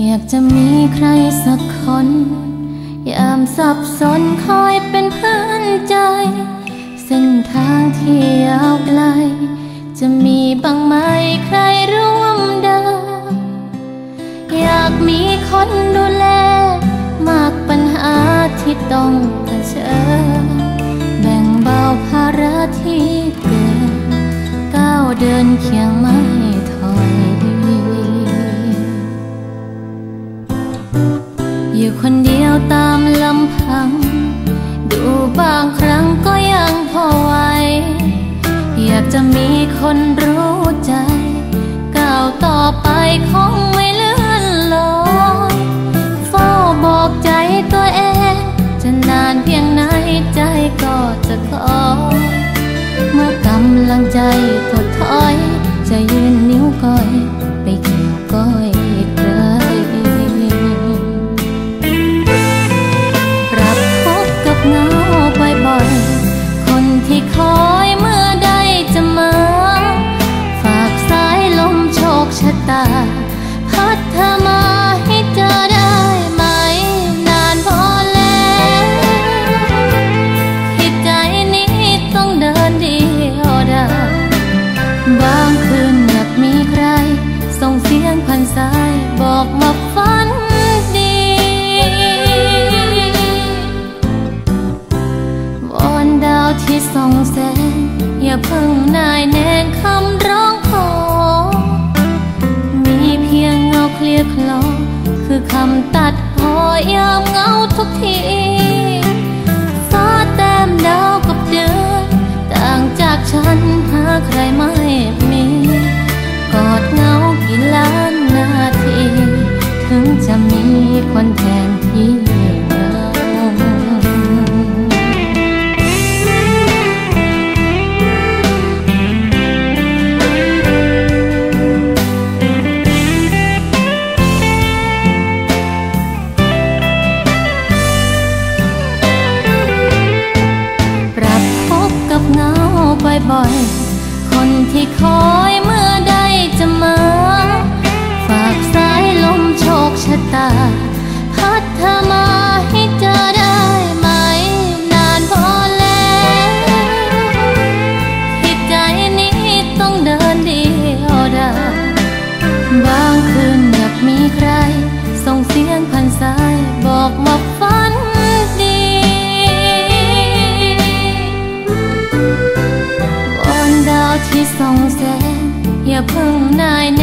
อยากจะมีใครสักคน ยามสับสนคอยเป็นเพื่อนใจ เส้นทางที่ยาวไกล จะมีบ้างไหมใครร่วมเดินอยากมีคนดูแล มากปัญหาที่ต้องเผชิญแบ่งเบาภาระที่เกิดก้าวเดินเคียงม่ถ อยู่คนเดียวตามลำพัง ดูบางครั้งก็ยังพอไหวอยากจะมีคนรู้ใจก้าวต่อไปคง สายบอกมาฝันดี วอนดาวที่ส่องแสง อย่าเพิ่งนายแนงคำร้องขอ มีเพียงเงาเคลียร์คลอ คือคำตัดพอยามเงาทุกที คนแทนที่บ่อยๆ คนที่คอยเมื่อใดจะมา ฝากสายลมโชคชะตา อย่าเพิ่งนาย